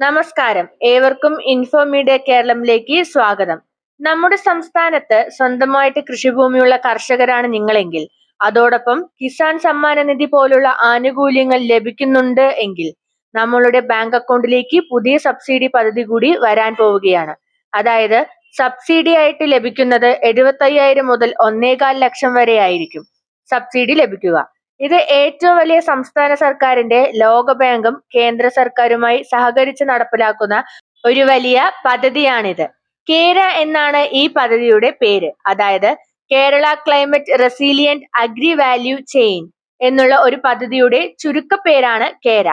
നമസ്കാരം. ഏവർക്കും ഇൻഫോമീഡിയ കേരളത്തിലേക്ക് സ്വാഗതം. നമ്മുടെ സംസ്ഥാനത്ത് സ്വന്തമായിട്ട് കൃഷിഭൂമിയുള്ള കർഷകരാണ് നിങ്ങളെങ്കിൽ അതോടൊപ്പം കിസാൻ സമ്മാന നിധി പോലുള്ള ആനുകൂല്യങ്ങൾ ലഭിക്കുന്നുണ്ട് എങ്കിൽ നമ്മളുടെ ബാങ്ക് അക്കൗണ്ടിലേക്ക് പുതിയ സബ്സിഡി പദ്ധതി കൂടി വരാൻ പോവുകയാണ്. അതായത് സബ്സിഡി ആയിട്ട് ലഭിക്കുന്നത് എഴുപത്തയ്യായിരം മുതൽ ഒന്നേകാൽ ലക്ഷം വരെ ആയിരിക്കും സബ്സിഡി ലഭിക്കുക. ഇത് ഏറ്റവും വലിയ സംസ്ഥാന സർക്കാരിന്റെ ലോകബാങ്കും കേന്ദ്ര സർക്കാരുമായി സഹകരിച്ച് നടപ്പിലാക്കുന്ന ഒരു വലിയ പദ്ധതിയാണിത്. കേര എന്നാണ് ഈ പദ്ധതിയുടെ പേര്. അതായത് Kerala climate resilient agri value chain എന്നുള്ള ഒരു പദ്ധതിയുടെ ചുരുക്കപ്പേരാണ് കേര.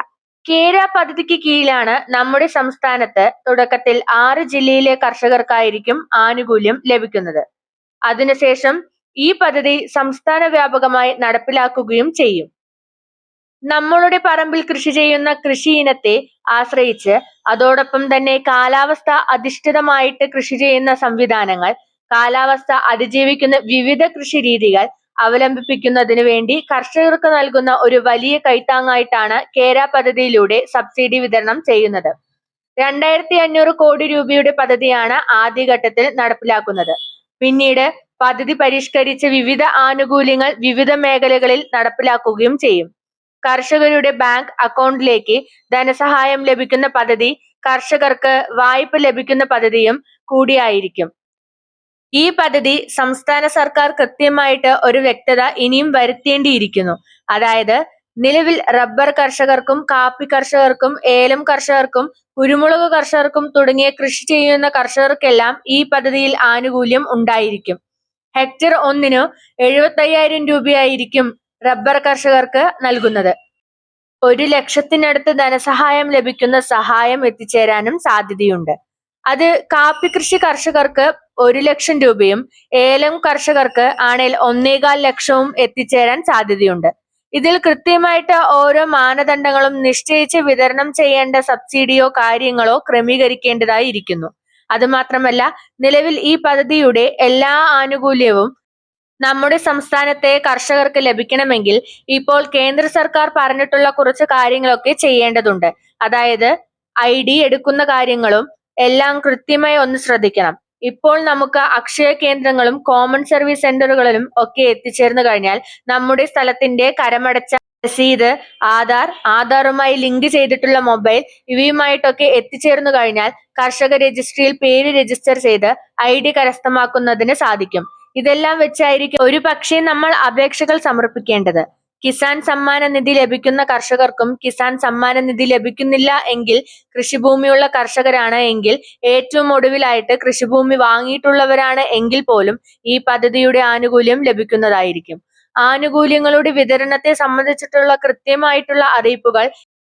കേര പദ്ധതിക്ക് കീഴിലാണ് നമ്മുടെ സംസ്ഥാനത്ത് തുടക്കത്തിൽ ആറ് ജില്ലയിലെ കർഷകർക്കായിരിക്കും ആനുകൂല്യം ലഭിക്കുന്നത്. അതിനുശേഷം ഈ പദ്ധതി സംസ്ഥാന വ്യാപകമായി നടപ്പിലാക്കുകയും ചെയ്യും. നമ്മളുടെ പറമ്പിൽ കൃഷി ചെയ്യുന്ന കൃഷി ഇനത്തെ ആശ്രയിച്ച് അതോടൊപ്പം തന്നെ കാലാവസ്ഥ അധിഷ്ഠിതമായിട്ട് കൃഷി ചെയ്യുന്ന സംവിധാനങ്ങൾ കാലാവസ്ഥ അതിജീവിക്കുന്ന വിവിധ കൃഷി രീതികൾ അവലംബിപ്പിക്കുന്നതിന് വേണ്ടി കർഷകർക്ക് നൽകുന്ന ഒരു വലിയ കൈത്താങ്ങായിട്ടാണ് കേര പദ്ധതിയിലൂടെ സബ്സിഡി വിതരണം ചെയ്യുന്നത്. രണ്ടായിരത്തി അഞ്ഞൂറ് കോടി രൂപയുടെ പദ്ധതിയാണ് ആദ്യഘട്ടത്തിൽ നടപ്പിലാക്കുന്നത്. പിന്നീട് പദ്ധതി പരിഷ്കരിച്ച് വിവിധ ആനുകൂല്യങ്ങൾ വിവിധ മേഖലകളിൽ നടപ്പിലാക്കുകയും ചെയ്യും. കർഷകരുടെ ബാങ്ക് അക്കൗണ്ടിലേക്ക് ധനസഹായം ലഭിക്കുന്ന പദ്ധതി കർഷകർക്ക് വായ്പ ലഭിക്കുന്ന പദ്ധതിയും കൂടിയായിരിക്കും. ഈ പദ്ധതി സംസ്ഥാന സർക്കാർ കൃത്യമായിട്ട് ഒരു വ്യക്തത ഇനിയും വരുത്തേണ്ടിയിരിക്കുന്നു. അതായത് നിലവിൽ റബ്ബർ കർഷകർക്കും കാപ്പി കർഷകർക്കും ഏലം കർഷകർക്കും കുരുമുളക് കർഷകർക്കും തുടങ്ങിയ കൃഷി ചെയ്യുന്ന കർഷകർക്കെല്ലാം ഈ പദ്ധതിയിൽ ആനുകൂല്യം ഉണ്ടായിരിക്കും. ഹെക്ടർ ഒന്നിന് എഴുപത്തയ്യായിരം രൂപയായിരിക്കും റബ്ബർ കർഷകർക്ക് നൽകുന്നത്. ഒരു ലക്ഷത്തിനടുത്ത് ധനസഹായം ലഭിക്കുന്ന സഹായം എത്തിച്ചേരാനും സാധ്യതയുണ്ട്. അത് കാപ്പി കൃഷി കർഷകർക്ക് ഒരു ലക്ഷം രൂപയും ഏലം കർഷകർക്ക് ആണേൽ ഒന്നേകാൽ ലക്ഷവും എത്തിച്ചേരാൻ സാധ്യതയുണ്ട്. ഇതിൽ കൃത്യമായിട്ട് ഓരോ മാനദണ്ഡങ്ങളും നിശ്ചയിച്ച് വിതരണം ചെയ്യേണ്ട സബ്സിഡിയോ കാര്യങ്ങളോ ക്രമീകരിക്കേണ്ടതായി ഇരിക്കുന്നു അതുമാത്രമല്ല നിലവിൽ ഈ പദ്ധതിയുടെ എല്ലാ ആനുകൂല്യവും നമ്മുടെ സംസ്ഥാനത്തെ കർഷകർക്ക് ലഭിക്കണമെങ്കിൽ ഇപ്പോൾ കേന്ദ്ര സർക്കാർ പറഞ്ഞിട്ടുള്ള കുറച്ച് കാര്യങ്ങളൊക്കെ ചെയ്യേണ്ടതുണ്ട്. അതായത് ഐ ഡി എടുക്കുന്ന കാര്യങ്ങളും എല്ലാം കൃത്യമായി ഒന്ന് ശ്രദ്ധിക്കണം. ഇപ്പോൾ നമുക്ക് അക്ഷയ കേന്ദ്രങ്ങളും കോമൺ സർവീസ് സെന്ററുകളിലും ഒക്കെ എത്തിച്ചേർന്നു കഴിഞ്ഞാൽ നമ്മുടെ സ്ഥലത്തിന്റെ കരമടച്ച രസീത് ആധാർ ആധാറുമായി ലിങ്ക് ചെയ്തിട്ടുള്ള മൊബൈൽ ഇവയുമായിട്ടൊക്കെ എത്തിച്ചേർന്നു കഴിഞ്ഞാൽ കർഷക രജിസ്ട്രിയിൽ പേര് രജിസ്റ്റർ ചെയ്ത് ഐ ഡി കരസ്ഥമാക്കുന്നതിന് സാധിക്കും. ഇതെല്ലാം വെച്ചായിരിക്കും ഒരു പക്ഷേ നമ്മൾ അപേക്ഷകൾ സമർപ്പിക്കേണ്ടത്. കിസാൻ സമ്മാന നിധി ലഭിക്കുന്ന കർഷകർക്കും കിസാൻ സമ്മാന നിധി ലഭിക്കുന്നില്ല എങ്കിൽ കൃഷിഭൂമിയുള്ള കർഷകരാണ് എങ്കിൽ ഏറ്റവും ഒടുവിലായിട്ട് കൃഷിഭൂമി വാങ്ങിയിട്ടുള്ളവരാണ് എങ്കിൽ പോലും ഈ പദ്ധതിയുടെ ആനുകൂല്യം ലഭിക്കുന്നതായിരിക്കും. ആനുകൂല്യങ്ങളുടെ വിതരണത്തെ സംബന്ധിച്ചിട്ടുള്ള കൃത്യമായിട്ടുള്ള അറിയിപ്പുകൾ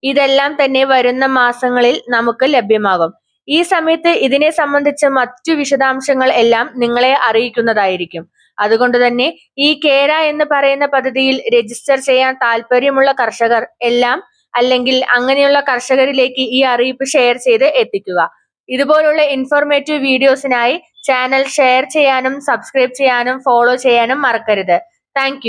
ഇതെല്ലാം തന്നെ വരുന്ന മാസങ്ങളിൽ നമുക്ക് ലഭ്യമാകും. ഈ സമയത്ത് ഇതിനെ സംബന്ധിച്ച മറ്റു വിശദാംശങ്ങൾ എല്ലാം നിങ്ങളെ അറിയിക്കുന്നതായിരിക്കും. അതുകൊണ്ട് തന്നെ ഈ കേര എന്ന് പറയുന്ന പദ്ധതിയിൽ രജിസ്റ്റർ ചെയ്യാൻ താല്പര്യമുള്ള കർഷകർ എല്ലാം അല്ലെങ്കിൽ അങ്ങനെയുള്ള കർഷകരിലേക്ക് ഈ അറിയിപ്പ് ഷെയർ ചെയ്ത് എത്തിക്കുക. ഇതുപോലുള്ള ഇൻഫോർമേറ്റീവ് വീഡിയോസിനായി ചാനൽ ഷെയർ ചെയ്യാനും സബ്സ്ക്രൈബ് ചെയ്യാനും ഫോളോ ചെയ്യാനും മറക്കരുത്. താങ്ക്